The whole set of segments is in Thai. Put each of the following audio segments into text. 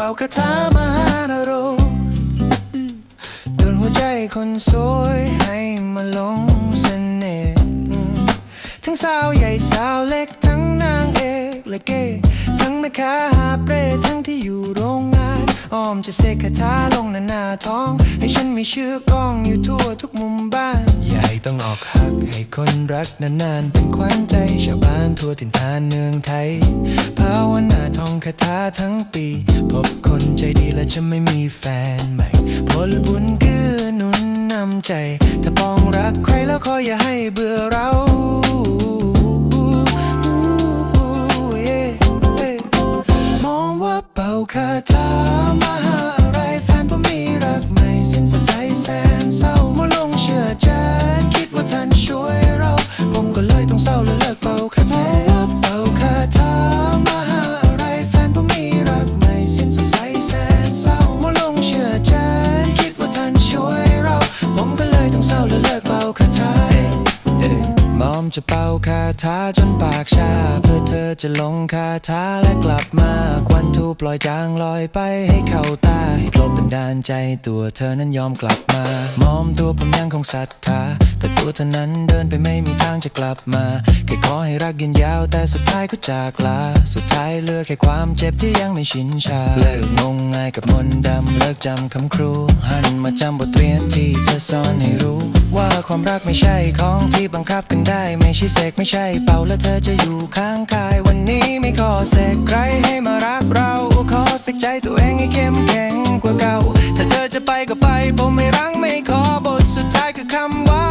เป่าคาถามหานรกดนหัวใจคนสวยให้มาลงเสน่ห์ทั้งสาวใหญ่สาวเล็กทั้งนางเอกและเกทั้งแม่ค้าหาเปรทั้งที่อยู่โรงงาน อ้อมจะเสกคาถาลงนาหน้าท้อง ให้ฉันมีชื่อกล้องอยู่ทั่วทุกมุม ต้องออกหักให้คนรักนานๆ เป็นขวัญใจชาวบ้านทั่วถิ่นฐานเมืองไทย ภาวนาท่องคาถาทั้งปี พบคนใจดีและจะไม่มีแฟนใหม่ ผลบุญเกื้อหนุนนำใจ ถ้าปองรักใครแล้วขออย่าให้เบื่อเรา จะเป่าคาถาจนปากชา เพื่อเธอจะลงคาถาและกลับมาควันทูปลอยจางลอยไปให้เข้าตาให้ลบเป็นดานใจตัวเธอนั้นยอมกลับมามอมตัวผมยังคงศรัทธา แต่ตัวเธอนั้นเดินไปไม่มีทางจะกลับมาแค่ขอให้รักยืนยาวแต่สุดท้ายก็จากลา สุดท้ายเลือแค่ความเจ็บที่ยังไม่ชินชา เลิกงมงายกับมนต์ดำเลิกจำคำครู หันมาจำบทเรียนที่เธอสอนให้รู้ ว่าความรักไม่ใช่ของที่บังคับกันได้ ไม่ใช่เสกไม่ใช่เป่าแล้วเธอจะอยู่ข้างกาย วันนี้ไม่ขอเสกใครให้มารักเราขอเสกใจตัวเองให้เข้มแข็งกว่าเก่าถ้าเธอจะไปก็ไปผมไม่รั้งไม่ขอบทสุดท้ายคือคำว่า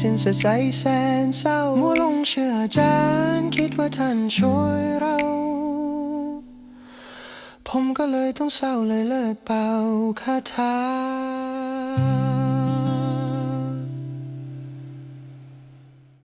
สิ้นสดใสแสนเศร้ามัวลงเชื่อจานคิดว่าท่านช่วยเรา ผมก็เลยต้องเศร้าเลยเลิกเป่าคาถา